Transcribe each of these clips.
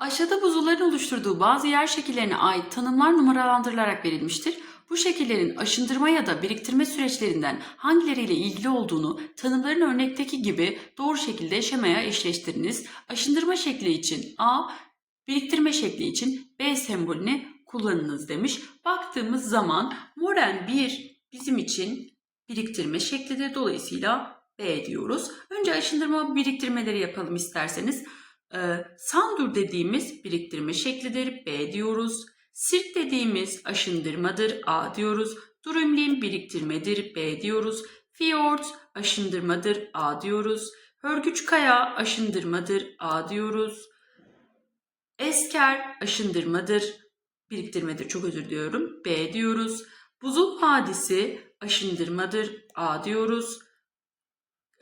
Aşağıda buzulların oluşturduğu bazı yer şekillerine ait tanımlar numaralandırılarak verilmiştir. Bu şekillerin aşındırma ya da biriktirme süreçlerinden hangileriyle ilgili olduğunu tanımların örnekteki gibi doğru şekilde şemaya eşleştiriniz. Aşındırma şekli için A, biriktirme şekli için B sembolünü kullanınız demiş. Baktığımız zaman moren 1 bizim için biriktirme şeklidir. Dolayısıyla B diyoruz. Önce aşındırma biriktirmeleri yapalım isterseniz. Ee, sandur dediğimiz biriktirme şeklidir. B diyoruz. Sirk dediğimiz aşındırmadır. A diyoruz. Durumlin biriktirmedir. B diyoruz. Fiyort aşındırmadır. A diyoruz. Hörgüç kaya aşındırmadır. A diyoruz. Esker aşındırmadır. Biriktirmedir. Çok özür diliyorum. B diyoruz. Buzul hadisi aşındırmadır. A diyoruz.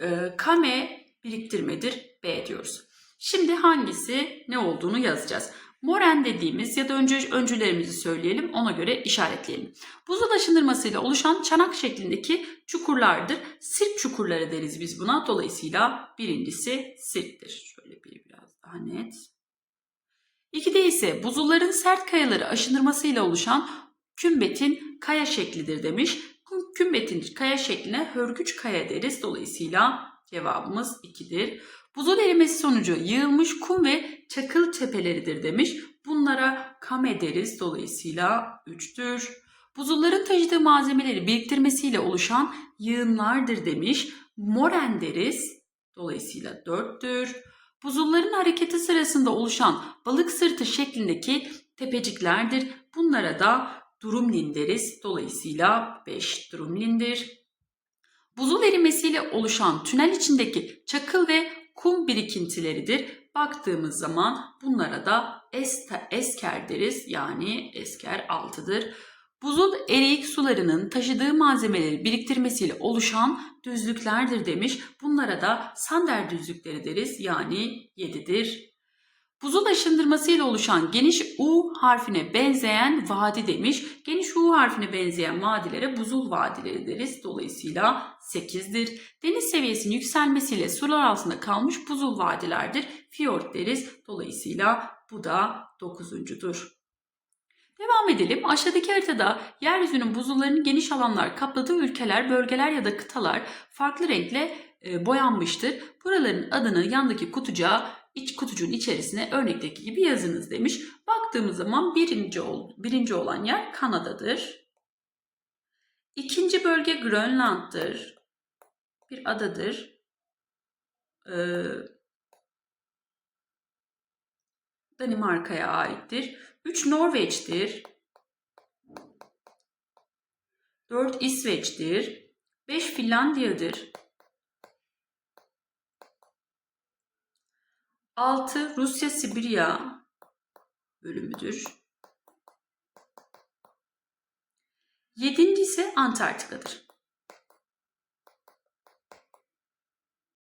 Ee, kame biriktirmedir. B diyoruz. Şimdi hangisi ne olduğunu yazacağız. Moren dediğimiz ya da önce öncülerimizi söyleyelim ona göre işaretleyelim. Buzul aşındırmasıyla oluşan çanak şeklindeki çukurlardır. Sirk çukurları deriz biz buna. Dolayısıyla birincisi sirktir. Şöyle bir biraz daha net. İkide ise buzulların sert kayaları aşındırmasıyla oluşan kümbetin kaya şeklidir demiş. Kümbetin kaya şekline hörgüç kaya deriz. Dolayısıyla cevabımız 2'dir. Buzul erimesi sonucu yığılmış kum ve çakıl tepeleridir demiş. Bunlara kame deriz. Dolayısıyla 3'tür. Buzulların taşıdığı malzemeleri biriktirmesiyle oluşan yığınlardır demiş. Moren deriz. Dolayısıyla 4'tür. Buzulların hareketi sırasında oluşan balık sırtı şeklindeki tepeciklerdir. Bunlara da durumlin deriz. Dolayısıyla 5 durumlindir. Buzul erimesiyle oluşan tünel içindeki çakıl ve kum birikintileridir. Baktığımız zaman bunlara da este, esker deriz. Yani esker 6'dır. Buzul eriyik sularının taşıdığı malzemeleri biriktirmesiyle oluşan düzlüklerdir demiş. Bunlara da sander düzlükleri deriz. Yani 7'dir. Buzul aşındırmasıyla oluşan geniş U harfine benzeyen vadi demiş. Geniş U harfine benzeyen vadilere buzul vadileri deriz. Dolayısıyla 8'dir. Deniz seviyesinin yükselmesiyle sular altında kalmış buzul vadilerdir. Fiyort deriz. Dolayısıyla bu da 9'uncudur. Devam edelim. Aşağıdaki haritada yeryüzünün buzullarının geniş alanlar kapladığı ülkeler, bölgeler ya da kıtalar farklı renkle e, boyanmıştır. Buraların adını yandaki kutucuğa iç kutucuğun içerisine örnekteki gibi yazınız demiş. Baktığımız zaman birinci, ol, birinci olan yer Kanada'dır. İkinci bölge Grönland'dır. Bir adadır. Ee, Danimarka'ya aittir. 3 Norveç'tir. 4 İsveç'tir. 5 Finlandiya'dır. 6 Rusya Sibirya bölümüdür. 7. ise Antarktika'dır.